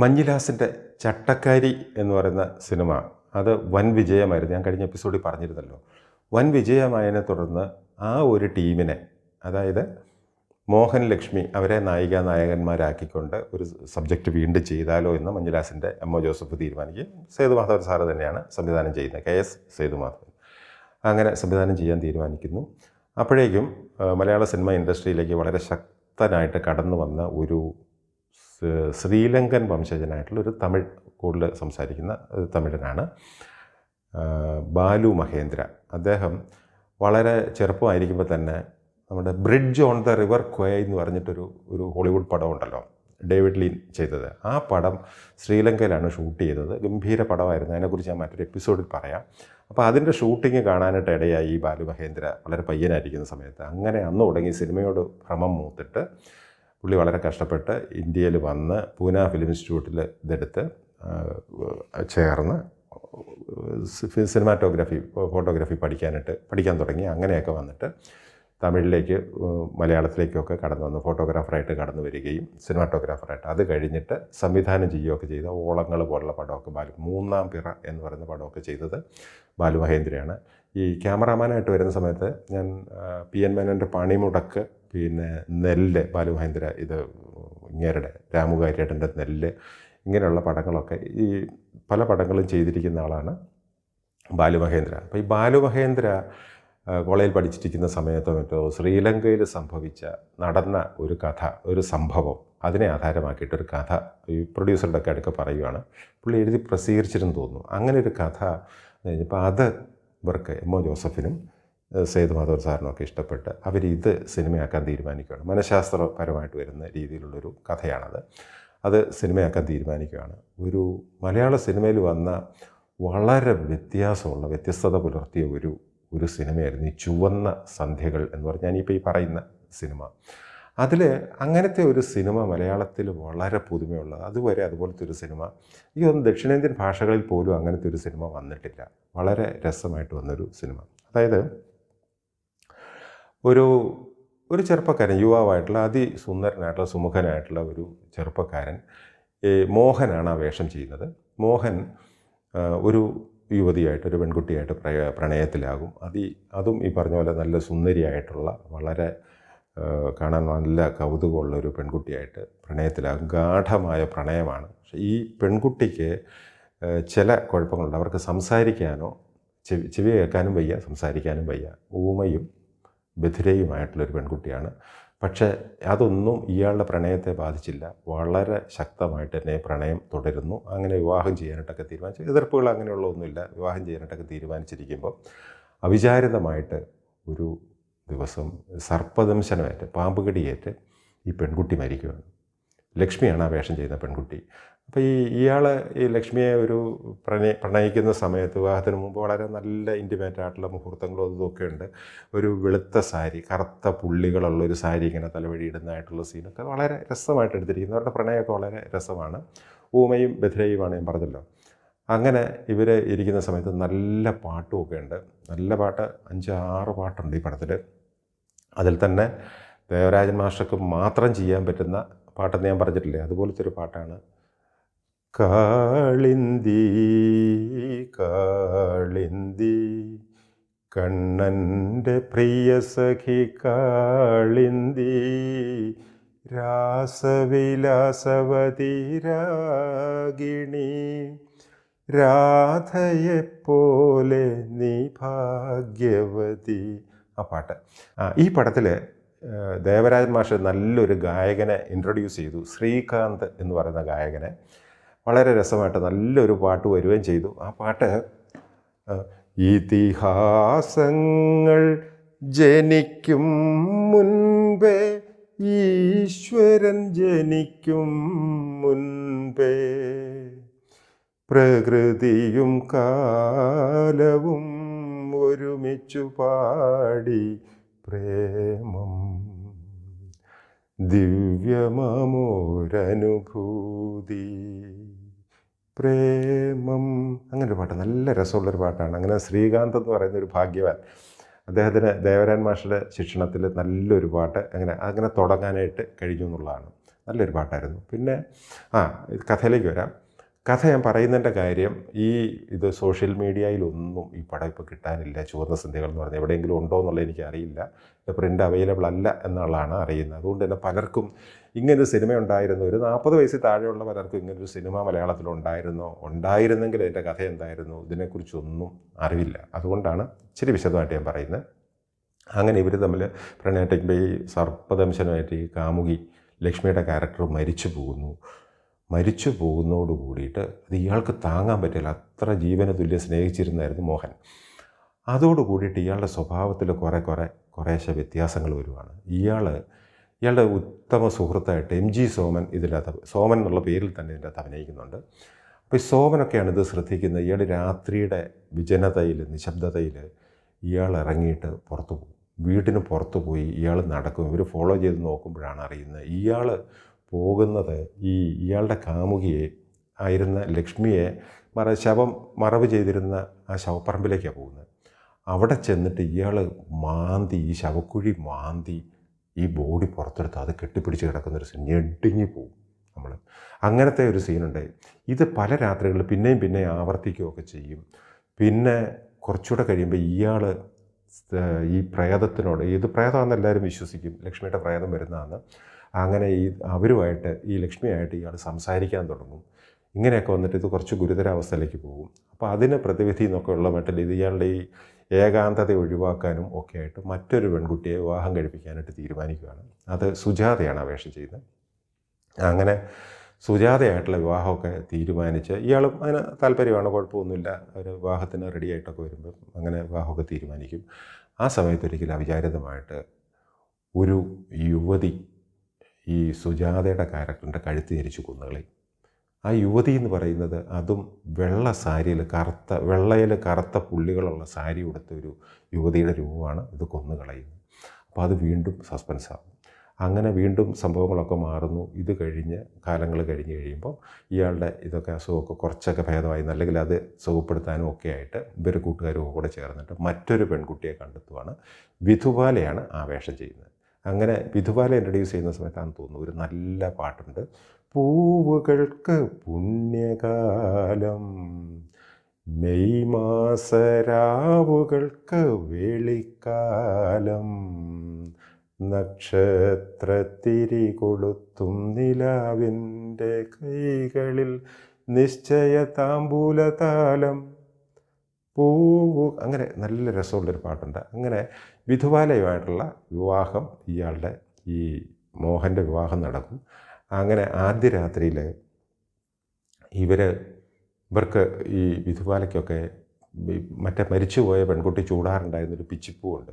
മഞ്ഞിലാസിന്റെ ചട്ടക്കാരി എന്ന് പറയുന്ന സിനിമ അത് വൻ വിജയമായിരുന്നു. ഞാൻ കഴിഞ്ഞ എപ്പിസോഡിൽ പറഞ്ഞിരുന്നല്ലോ. വൻ വിജയമായതിനെ തുടർന്ന് ആ ഒരു ടീമിനെ അതായത് മോഹൻ ലക്ഷ്മി അവരെ നായിക നായകന്മാരാക്കിക്കൊണ്ട് ഒരു സബ്ജക്റ്റ് വീണ്ടും ചെയ്താലോ എന്ന് മഞ്ജുലാസിന്റെ എം ഒ ജോസഫ് തീരുമാനിക്കുകയും സേതുമാധവൻ സാറ് തന്നെയാണ് സംവിധാനം ചെയ്യുന്നത് കെ എസ് സേതുമാധവൻ. അങ്ങനെ സംവിധാനം ചെയ്യാൻ തീരുമാനിക്കുന്നു. അപ്പോഴേക്കും മലയാള സിനിമ ഇൻഡസ്ട്രിയിലേക്ക് വളരെ ശക്തനായിട്ട് കടന്നു വന്ന ഒരു ശ്രീലങ്കൻ വംശജനായിട്ടുള്ള ഒരു തമിഴ് കൂടുതൽ സംസാരിക്കുന്ന തമിഴനാണ്. ബാലു മഹേന്ദ്ര. അദ്ദേഹം വളരെ ചെറുപ്പമായിരിക്കുമ്പോൾ തന്നെ നമ്മുടെ bridge on the river Kwai എന്ന് പറഞ്ഞിട്ടൊരു ഒരു ഹോളിവുഡ് പടം ഉണ്ടല്ലോ ഡേവിഡ് ലീൻ ചെയ്തത്. ആ പടം ശ്രീലങ്കയിലാണ് ഷൂട്ട് ചെയ്തത്. ഗംഭീര പടമായിരുന്നു. അതിനെക്കുറിച്ച് ഞാൻ മറ്റൊരു എപ്പിസോഡിൽ പറയാം. അപ്പോൾ അതിന്റെ ഷൂട്ടിങ് കാണാനായിട്ട് ഇടയായി ഈ ബാലു മഹേന്ദ്ര. വളരെ പയ്യനായിരിക്കുന്ന സമയത്ത്. അങ്ങനെ അന്ന് തുടങ്ങി സിനിമയോട് ഭ്രമം മൂത്തിട്ട് പുള്ളി വളരെ കഷ്ടപ്പെട്ട് ഇന്ത്യയിൽ വന്ന് പൂന ഫിലിം ഇൻസ്റ്റിറ്റ്യൂട്ടിൽ ഇതെടുത്ത് ചേർന്ന് സിനിമാറ്റോഗ്രാഫി ഫോട്ടോഗ്രാഫി പഠിക്കാനായിട്ട് പഠിക്കാൻ തുടങ്ങി. അങ്ങനെയൊക്കെ വന്നിട്ട് തമിഴിലേക്ക് മലയാളത്തിലേക്കൊക്കെ കടന്നു വന്നു ഫോട്ടോഗ്രാഫറായിട്ട് കടന്നു വരികയും സിനിമാറ്റോഗ്രാഫറായിട്ട്. അത് കഴിഞ്ഞിട്ട് സംവിധാനം ചെയ്യുകയൊക്കെ ചെയ്ത ഓളങ്ങൾ പോലുള്ള പടമൊക്കെ ബാലു മൂന്നാം പിറ എന്ന് പറയുന്ന പടമൊക്കെ ചെയ്തത് ബാലു മഹേന്ദ്രയാണ്. ഈ ക്യാമറാമാനായിട്ട് വരുന്ന സമയത്ത് ഞാൻ പി എൻ മേനോന്റെ പണിമുടക്ക് പിന്നെ നെല്ല് ബാലു മഹേന്ദ്ര ഇത് ഇങ്ങേരുടെ രാമുകാരിയേട്ടന്റെ നെല്ല് ഇങ്ങനെയുള്ള പടങ്ങളൊക്കെ ഈ പല പടങ്ങളും ചെയ്തിരിക്കുന്ന ആളാണ് ബാലു മഹേന്ദ്ര. അപ്പോൾ ഈ ബാലു മഹേന്ദ്ര കോളേജിൽ പഠിച്ചിരിക്കുന്ന സമയത്തോ മറ്റോ ശ്രീലങ്കയിൽ സംഭവിച്ച നടന്ന ഒരു കഥ ഒരു സംഭവം അതിനെ ആധാരമാക്കിയിട്ടൊരു കഥ ഈ പ്രൊഡ്യൂസറുടെ ഒക്കെ അടുക്ക പറയുകയാണ് പുള്ളി എഴുതി പ്രസിദ്ധീകരിച്ചിരുന്നു തോന്നുന്നു. അങ്ങനെ ഒരു കഥ കഴിഞ്ഞപ്പോൾ അത് ഇവർക്ക് എം ഒ ജോസഫിനും സെയ്ദ് മാധവൻ സാറിനൊക്കെ ഇഷ്ടപ്പെട്ട് അവർ ഇത് സിനിമയാക്കാൻ തീരുമാനിക്കുകയാണ്. മനഃശാസ്ത്രപരമായിട്ട് വരുന്ന രീതിയിലുള്ളൊരു കഥയാണത്. അത് സിനിമയാക്കാൻ തീരുമാനിക്കുകയാണ്. ഒരു മലയാള സിനിമയിൽ വന്ന വളരെ വ്യത്യാസമുള്ള വ്യത്യസ്തത പുലർത്തിയ ഒരു ഒരു സിനിമയായിരുന്നു ഈ ചുവന്ന സന്ധ്യകൾ എന്ന് പറഞ്ഞാൽ ഞാനിപ്പോൾ ഈ പറയുന്ന സിനിമ. അതിൽ അങ്ങനത്തെ ഒരു സിനിമ മലയാളത്തിൽ വളരെ പുതുമയുള്ള അതുവരെ അതുപോലത്തെ ഒരു സിനിമ. ഈ ഒന്ന് ദക്ഷിണേന്ത്യൻ ഭാഷകളിൽ പോലും അങ്ങനത്തെ ഒരു സിനിമ വന്നിട്ടില്ല. വളരെ രസമായിട്ട് വന്നൊരു സിനിമ. അതായത് ഒരു ഒരു ചെറുപ്പക്കാരൻ യുവാവായിട്ടുള്ള അതിസുന്ദരനായിട്ടുള്ള സുമുഖനായിട്ടുള്ള ഒരു ചെറുപ്പക്കാരൻ മോഹനാണ് ആ വേഷം ചെയ്യുന്നത്. മോഹൻ ഒരു യുവതിയായിട്ട് ഒരു പെൺകുട്ടിയായിട്ട് പ്രണയത്തിലാകും. അതി അതും ഈ പറഞ്ഞ പോലെ നല്ല സുന്ദരിയായിട്ടുള്ള വളരെ കാണാൻ നല്ല കൗതുകമുള്ള ഒരു പെൺകുട്ടിയായിട്ട് പ്രണയത്തിൽ അഗാഠമായ പ്രണയമാണ്. പക്ഷേ ഈ പെൺകുട്ടിക്ക് ചില കുഴപ്പങ്ങളുണ്ട്. അവർക്ക് സംസാരിക്കാനോ ചെവി ചെവി കേൾക്കാനും വയ്യ സംസാരിക്കാനും വയ്യ. ഊമയും ബധിരയുമായിട്ടുള്ളൊരു പെൺകുട്ടിയാണ്. പക്ഷേ അതൊന്നും ഇയാളുടെ പ്രണയത്തെ ബാധിച്ചില്ല. വളരെ ശക്തമായിട്ട് തന്നെ പ്രണയം തുടരുന്നു. അങ്ങനെ വിവാഹം ചെയ്യാനായിട്ടൊക്കെ തീരുമാനിച്ചു എതിർപ്പുകൾ അങ്ങനെയുള്ള ഒന്നുമില്ല. വിവാഹം ചെയ്യാനായിട്ടൊക്കെ തീരുമാനിച്ചിരിക്കുമ്പോൾ അവിചാരിതമായിട്ട് ഒരു ദിവസം സർപ്പദംശനമേറ്റ് പാമ്പ് കടിയേറ്റ് ഈ പെൺകുട്ടി മരിക്കുകയാണ്. ലക്ഷ്മിയാണ് ആ വേഷം ചെയ്യുന്ന പെൺകുട്ടി. അപ്പോൾ ഈ ഇയാൾ ഈ ലക്ഷ്മിയെ ഒരു പ്രണയ പ്രണയിക്കുന്ന സമയത്ത് വിവാഹത്തിന് മുമ്പ് വളരെ നല്ല ഇന്റിമേറ്റ് ആയിട്ടുള്ള മുഹൂർത്തങ്ങളും അതും ഒക്കെ ഉണ്ട്. ഒരു വെളുത്ത സാരി കറുത്ത പുള്ളികളുള്ള ഒരു സാരി ഇങ്ങനെ തലവഴി ഇടുന്നതായിട്ടുള്ള സീനൊക്കെ വളരെ രസമായിട്ട് എടുത്തിരിക്കുന്നു. അവരുടെ പ്രണയമൊക്കെ വളരെ രസമാണ്. ഊമയും ബധിരയുമാണ് ഞാൻ പറഞ്ഞല്ലോ. അങ്ങനെ ഇവർ ഇരിക്കുന്ന സമയത്ത് നല്ല പാട്ടുമൊക്കെ ഉണ്ട്. നല്ല പാട്ട് അഞ്ച് ആറ് പാട്ടുണ്ട് ഈ പടത്തിൽ അതിൽ തന്നെ ദേവരാജൻ മാസ്റ്റർക്ക് മാത്രം ചെയ്യാൻ പറ്റുന്ന പാട്ടെന്ന് ഞാൻ പറഞ്ഞിട്ടില്ലേ? അതുപോലത്തെ ഒരു പാട്ടാണ്. കാളിന്തി കാളിന്തി കണ്ണന്റെ പ്രിയ സഖി കാളിന്തി രാസവിലാസവതി രാഗിണി രാധയെപ്പോലെ നീ ഭാഗ്യവതി ആ പാട്ട്. ഈ പടത്തിൽ ദേവരാജൻ മാഷ് നല്ലൊരു ഗായകനെ ഇൻട്രൊഡ്യൂസ് ചെയ്തു. ശ്രീകാന്ത് എന്ന് പറയുന്ന ഗായകനെ. വളരെ രസമായിട്ട് നല്ലൊരു പാട്ട് വരികയും ചെയ്തു. ആ പാട്ട് ഇതിഹാസങ്ങൾ ജനിക്കും മുൻപേ ഈശ്വരൻ ജനിക്കും മുൻപേ പ്രകൃതിയും കാലവും ഒരുമിച്ചു പാടി പ്രേമം. ദിവ്യമമോരനുഭൂതി. പ്രേമം. അങ്ങനെ പാട്ട് നല്ല രസമുള്ളൊരു പാട്ടാണ്. അങ്ങനെ ശ്രീകാന്ത് എന്ന് പറയുന്ന ഒരു ഭാഗ്യവാൻ. അദ്ദേഹത്തിന് ദേവരാൻ മാഷയുടെ ശിക്ഷണത്തിൽ നല്ലൊരു പാട്ട്. അങ്ങനെ അങ്ങനെ തുടങ്ങാനായിട്ട് കഴിഞ്ഞു എന്നുള്ളതാണ്. നല്ലൊരു പാട്ടായിരുന്നു. പിന്നെ ആ കഥയിലേക്ക് വരാം. കഥ ഞാൻ പറയുന്നതിന്റെ കാര്യം ഈ ഇത് സോഷ്യൽ മീഡിയയിലൊന്നും ഈ പടം ഇപ്പോൾ കിട്ടാനില്ല ചുവന്ന സന്ധ്യകൾ എന്ന് പറഞ്ഞാൽ എവിടെയെങ്കിലും ഉണ്ടോ എന്നുള്ളത് എനിക്കറിയില്ല പ്രിന്റ് അവൈലബിൾ അല്ല എന്നുള്ളതാണ് അറിയുന്നത്. അതുകൊണ്ട് തന്നെ പലർക്കും ഇങ്ങനൊരു സിനിമ ഉണ്ടായിരുന്നു. ഒരു നാൽപ്പത് വയസ്സിൽ താഴെയുള്ള പലർക്കും ഇങ്ങനൊരു സിനിമ മലയാളത്തിൽ ഉണ്ടായിരുന്നോ. ഉണ്ടായിരുന്നെങ്കിൽ അതിന്റെ കഥ എന്തായിരുന്നു? ഇതിനെക്കുറിച്ചൊന്നും അറിവില്ല. അതുകൊണ്ടാണ് ഇച്ചിരി വിശദമായിട്ട് ഞാൻ പറയുന്നത്. അങ്ങനെ ഇവർ തമ്മിൽ പ്രണയട്ടിക് ബൈ സർപ്പദംശനമായിട്ട് ഈ കാമുകി ലക്ഷ്മിയുടെ ക്യാരക്ടർ മരിച്ചു പോകുന്നു. മരിച്ചു പോകുന്നതോട് കൂടിയിട്ട് അത് ഇയാൾക്ക് താങ്ങാൻ പറ്റില്ല. അത്ര ജീവന തുല്യം സ്നേഹിച്ചിരുന്നായിരുന്നു മോഹൻ. അതോട് കൂടിയിട്ട് ഇയാളുടെ സ്വഭാവത്തിൽ കുറേ കുറേ കുറേശ്ശെ വ്യത്യാസങ്ങൾ വരുവാണ്. ഇയാൾ ഇയാളുടെ ഉത്തമ സുഹൃത്തായിട്ട് എം ജി സോമൻ ഇതിനകത്ത് സോമൻ എന്നുള്ള പേരിൽ തന്നെ ഇതിനകത്ത് അഭിനയിക്കുന്നുണ്ട്. അപ്പോൾ ഈ സോമനൊക്കെയാണ് ഇത് ശ്രദ്ധിക്കുന്നത്. ഇയാൾ രാത്രിയുടെ വിജനതയിൽ നിശബ്ദതയിൽ ഇയാൾ ഇറങ്ങിയിട്ട് പുറത്തു പോകും. വീടിന് പുറത്തു പോയി ഇയാൾ നടക്കും. ഇവർ ഫോളോ ചെയ്ത് നോക്കുമ്പോഴാണ് അറിയുന്നത്. ഇയാൾ പോകുന്നത് ഈ ഇയാളുടെ കാമുകിയെ ആയിരുന്ന ലക്ഷ്മിയെ മറ ശവം മറവ് ചെയ്തിരുന്ന ആ ശവപ്പറമ്പിലേക്കാണ് പോകുന്നത്. അവിടെ ചെന്നിട്ട് ഇയാൾ മാന്തി ഈ ശവക്കുഴി മാന്തി ഈ ബോഡി പുറത്തെടുത്ത് അത് കെട്ടിപ്പിടിച്ച് കിടക്കുന്നൊരു സീൻ ഞെട്ടിങ്ങി പോകും നമ്മൾ അങ്ങനത്തെ ഒരു സീനുണ്ടായി ഇത് പല രാത്രികളിൽ പിന്നെയും പിന്നെയും ആവർത്തിക്കുകയൊക്കെ ചെയ്യും. പിന്നെ കുറച്ചുകൂടെ കഴിയുമ്പോൾ ഇയാൾ ഈ പ്രേതത്തിനോട് ഇത് പ്രേതമാണെന്ന് എല്ലാവരും വിശ്വസിക്കും. ലക്ഷ്മിയുടെ പ്രേതം വരുന്നതാണ് അങ്ങനെ ഈ അവരുമായിട്ട് ഈ ലക്ഷ്മിയായിട്ട് ഇയാൾ സംസാരിക്കാൻ തുടങ്ങും. ഇങ്ങനെയൊക്കെ വന്നിട്ട് ഇത് കുറച്ച് ഗുരുതരാവസ്ഥയിലേക്ക് പോകും. അപ്പോൾ അതിന് പ്രതിവിധി എന്നൊക്കെ ഉള്ള മട്ടിൽ ഇത് ഇയാളുടെ ഈ ഏകാന്തത ഒഴിവാക്കാനും ഒക്കെ ആയിട്ട് മറ്റൊരു പെൺകുട്ടിയെ വിവാഹം കഴിപ്പിക്കാനായിട്ട് തീരുമാനിക്കുകയാണ്. അത് സുജാതയാണ് അപേക്ഷ ചെയ്യുന്നത്. അങ്ങനെ സുജാതയായിട്ടുള്ള വിവാഹമൊക്കെ തീരുമാനിച്ച് ഇയാളും അതിന് താല്പര്യമാണ് കുഴപ്പമൊന്നുമില്ല. ഒരു വിവാഹത്തിന് റെഡി ആയിട്ടൊക്കെ വരുമ്പോൾ അങ്ങനെ വിവാഹമൊക്കെ തീരുമാനിക്കും. ആ സമയത്ത് ഒരിക്കലും അവിചാരിതമായിട്ട് ഒരു യുവതി ഈ സുജാതയുടെ ക്യാരക്ടറിന്റെ കഴുത്ത് ഞെരിച്ച് കുന്നുകളി. ആ യുവതി എന്ന് പറയുന്നത് അതും വെള്ള സാരിയിൽ കറുത്ത വെള്ളയിൽ കറുത്ത പുള്ളികളുള്ള സാരി ഉടുത്ത ഒരു യുവതിയുടെ രൂപമാണ് ഇത് കൊന്നുകളയുന്നത്. അപ്പോൾ അത് വീണ്ടും സസ്പെൻസ് ആകും അങ്ങനെ വീണ്ടും സംഭവങ്ങളൊക്കെ മാറുന്നു. ഇത് കഴിഞ്ഞ് കാലങ്ങൾ കഴിഞ്ഞ് കഴിയുമ്പോൾ ഇയാളുടെ ഇതൊക്കെ അസുഖമൊക്കെ കുറച്ചൊക്കെ ഭേദമായി അല്ലെങ്കിൽ അത് സുഖപ്പെടുത്താനും ഒക്കെ ആയിട്ട് ഇവർ കൂട്ടുകാരും കൂടെ ചേർന്നിട്ട് മറ്റൊരു പെൺകുട്ടിയെ കണ്ടെത്തുവാണ്. വിധുബാലയാണ് ആ വേഷം ചെയ്യുന്നത്. അങ്ങനെ വിധുപാല ഇൻട്രൊഡ്യൂസ് ചെയ്യുന്ന സമയത്താണ് തോന്നുന്നു. ഒരു നല്ല പാട്ടുണ്ട്. പൂവുകൾക്ക് പുണ്യകാലം. മെയ് മാസരാവുകൾക്ക് വെളിക്കാലം. നക്ഷത്രത്തിരി കൊളുത്തും നിലാവിന്റെ കൈകളിൽ നിശ്ചയ താമ്പൂലതാലം. പൂവു അങ്ങനെ നല്ല രസമുള്ളൊരു പാട്ടുണ്ട്. അങ്ങനെ വിധുവാലയുമായിട്ടുള്ള വിവാഹം ഇയാളുടെ ഈ മോഹന്റെ വിവാഹം നടക്കും. അങ്ങനെ ആദ്യ രാത്രിയിൽ ഇവർ ഇവർക്ക് ഈ വിധുവാലയ്ക്കൊക്കെ മറ്റേ മരിച്ചുപോയ പെൺകുട്ടി ചൂടാറുണ്ടായിരുന്നൊരു പിച്ചിപ്പൂവുണ്ട്.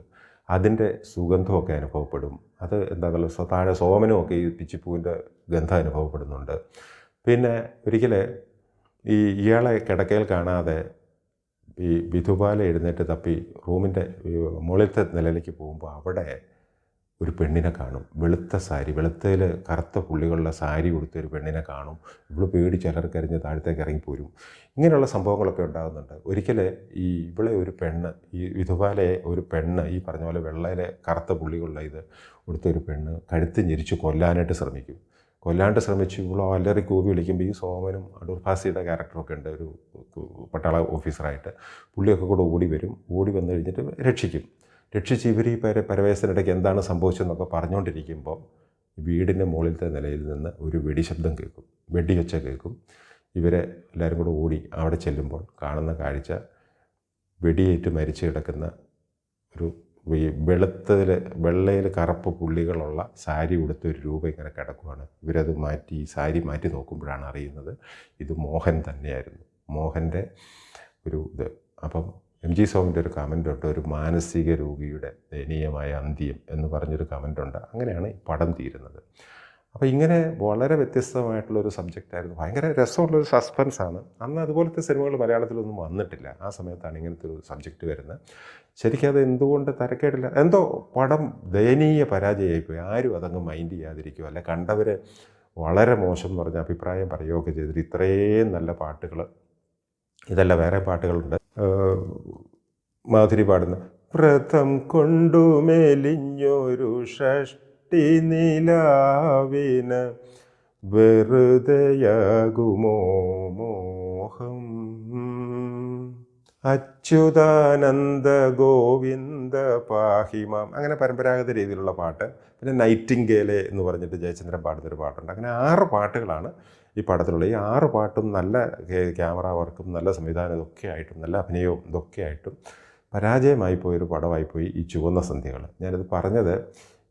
അതിന്റെ സുഗന്ധമൊക്കെ അനുഭവപ്പെടും. അത് എന്താ സോ- താഴെ സോമനുമൊക്കെ ഈ പിച്ചിപ്പൂവിന്റെ ഗന്ധം അനുഭവപ്പെടുന്നുണ്ട്. പിന്നെ ഒരിക്കൽ ഈ ഇയാളെ കിടക്കയിൽ കാണാതെ ഈ വിധുബാല എഴുന്നേറ്റ് തപ്പി റൂമിന്റെ മുകളിലത്തെ നിലയിലേക്ക് പോകുമ്പോൾ അവിടെ ഒരു പെണ്ണിനെ കാണും. വെളുത്ത സാരി വെളുത്തയിൽ കറുത്ത പുള്ളികളുള്ള സാരി കൊടുത്ത ഒരു പെണ്ണിനെ കാണും. ഇവൾ പേടി ചിലർക്കരിഞ്ഞ് താഴത്തേക്ക് ഇറങ്ങിപ്പോരും ഇങ്ങനെയുള്ള സംഭവങ്ങളൊക്കെ ഉണ്ടാകുന്നുണ്ട്. ഒരിക്കൽ ഈ ഇവളെ ഒരു പെണ്ണ് ഈ വിധുബാലയെ ഒരു പെണ്ണ് ഈ പറഞ്ഞ പോലെ വെള്ളയിലെ കറുത്ത പുള്ളികളുള്ള ഇത് കൊടുത്ത ഒരു പെണ്ണ് കഴുത്ത് ഞെരിച്ച് കൊല്ലാനായിട്ട് ശ്രമിക്കും. കൊല്ലാണ്ട് ശ്രമിച്ചു ഇവളോ അല്ലറി വിളിക്കുമ്പോൾ ഈ സോമനും അടൂർ ഭാസിയുടെ ക്യാരക്ടറൊക്കെ ഉണ്ട്. ഒരു പട്ടാള ഓഫീസറായിട്ട് പുള്ളിയൊക്കെ കൂടെ ഓടി വരും. ഓടി വന്നു കഴിഞ്ഞിട്ട് രക്ഷിക്കും. രക്ഷിച്ച് ഇവർ ഈ പര പരവേശനിടയ്ക്ക് എന്താണ് സംഭവിച്ചതെന്നൊക്കെ പറഞ്ഞുകൊണ്ടിരിക്കുമ്പോൾ വീടിന്റെ മുകളിലത്തെ നിലയിൽ നിന്ന് ഒരു വെടിശബ്ദം കേൾക്കും. വെടിയൊച്ച കേൾക്കും. ഇവരെ എല്ലാവരും കൂടെ ഓടി അവിടെ ചെല്ലുമ്പോൾ കാണുന്ന കാഴ്ച വെടിയേറ്റ് മരിച്ചു കിടക്കുന്ന ഒരു ഈ വെളുത്തതിൽ വെള്ളയിൽ കറുപ്പ് പുള്ളികളുള്ള സാരി ഉടുത്ത ഒരു രൂപ ഇങ്ങനെ കിടക്കുവാണ്. ഇവരത് മാറ്റി ഈ സാരി മാറ്റി നോക്കുമ്പോഴാണ് അറിയുന്നത് ഇത് മോഹൻ തന്നെയായിരുന്നു. മോഹന്റെ ഒരു ഇത്. അപ്പം എം ജി സോമിന്റെ ഒരു കമന്റ് ഉണ്ട് ഒരു മാനസിക രോഗിയുടെ ദയനീയമായ അന്ത്യം എന്ന് പറഞ്ഞൊരു കമന്റ് ഉണ്ട്. അങ്ങനെയാണ് ഈ പടം തീരുന്നത്. അപ്പോൾ ഇങ്ങനെ വളരെ വ്യത്യസ്തമായിട്ടുള്ളൊരു സബ്ജക്റ്റായിരുന്നു. ഭയങ്കര രസമുള്ളൊരു സസ്പെൻസാണ്. അന്ന് അതുപോലത്തെ സിനിമകൾ മലയാളത്തിലൊന്നും വന്നിട്ടില്ല. ആ സമയത്താണ് ഇങ്ങനത്തെ ഒരു സബ്ജക്റ്റ് വരുന്നത്. ശരിക്കും അത് എന്തുകൊണ്ട് തരക്കേടില്ല? എന്തോ പടം ദയനീയ പരാജയമായിപ്പോയി. ആരും അതങ്ങ് മൈൻഡ് ചെയ്യാതിരിക്കുക അല്ല കണ്ടവർ വളരെ മോശം എന്ന് പറഞ്ഞ അഭിപ്രായം പറയുകയൊക്കെ ചെയ്തിട്ട് ഇത്രയും നല്ല പാട്ടുകൾ ഇതല്ല വേറെ പാട്ടുകളുണ്ട്. മാധുരി പാടുന്ന വ്രതം കൊണ്ടു മേലിഞ്ഞൊരു ഷഷ്ടി സൃഷ്ടി നിലാവിന് വെറുതെയാകുമോ മോഹം? അച്യുതാനന്ദ ഗോവിന്ദ പാഹിമാം അങ്ങനെ പരമ്പരാഗത രീതിയിലുള്ള പാട്ട്. പിന്നെ നൈറ്റിംഗേലെ എന്ന് പറഞ്ഞിട്ട് ജയചന്ദ്രൻ പാടുന്നൊരു പാട്ടുണ്ട്. അങ്ങനെ ആറ് പാട്ടുകളാണ് ഈ പടത്തിലുള്ള ഈ ആറ് പാട്ടും നല്ല ക്യാമറ വർക്കും നല്ല സംവിധാനം ഇതൊക്കെ ആയിട്ടും നല്ല അഭിനയവും ഇതൊക്കെ ആയിട്ടും പരാജയമായി പോയൊരു പടമായിപ്പോയി ഈ ചുവന്ന സന്ധ്യകൾ ഞാനിത് പറഞ്ഞത്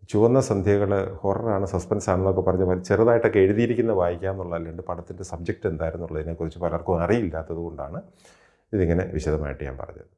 ചുവന്ന സന്ധ്യകൾ ഹൊററാണ് സസ്പെൻസ് ആണെന്നൊക്കെ പറഞ്ഞ് ചെറുതായിട്ടൊക്കെ എഴുതിയിരിക്കുന്ന വായിക്കുക എന്നുള്ളതല്ലാണ്ട് പടത്തിന്റെ സബ്ജക്റ്റ് എന്തായിരുന്നുള്ളതിനെക്കുറിച്ച് പലർക്കും അറിയില്ലാത്തത് കൊണ്ടാണ് ഇതിങ്ങനെ വിശദമായിട്ട് ഞാൻ പറഞ്ഞത്.